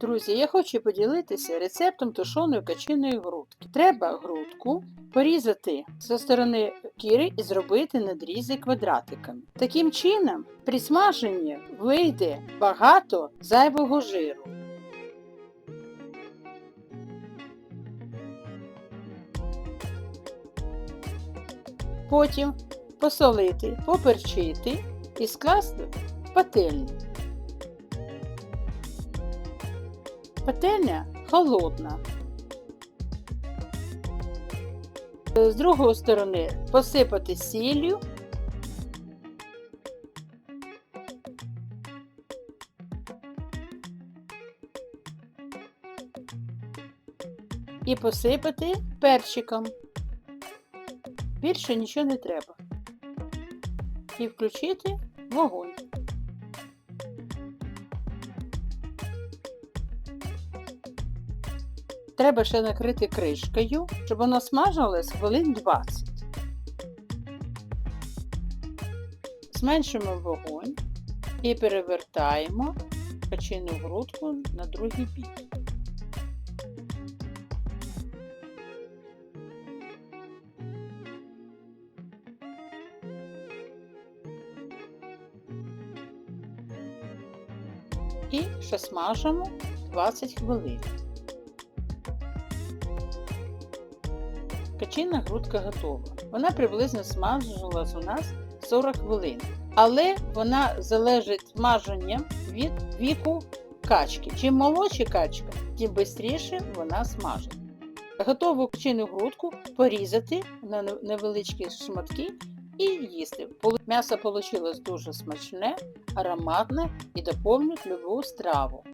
Друзі, я хочу поділитися рецептом тушоної качиної грудки. Треба грудку порізати зі сторони кіри і зробити надрізи квадратиками. Таким чином, при смаженні вийде багато зайвого жиру. Потім посолити, поперчити і скласти в пательню. Пательня холодна. З другої сторони посипати сіллю. І посипати перчиком. Більше нічого не треба. І включити вогонь. Треба ще накрити кришкою, щоб воно смажилось хвилин 20. Зменшимо вогонь і перевертаємо качину грудку на другий бік. І ще смажимо 20 хвилин. Качина грудка готова. Вона приблизно смажилась у нас 40 хвилин. Але вона залежить смаженням від віку качки. Чим молодша качка, тим швидше вона смажить. Готову качину грудку порізати на невеличкі шматки і їсти. М'ясо вийшло дуже смачне, ароматне і доповнить любу страву.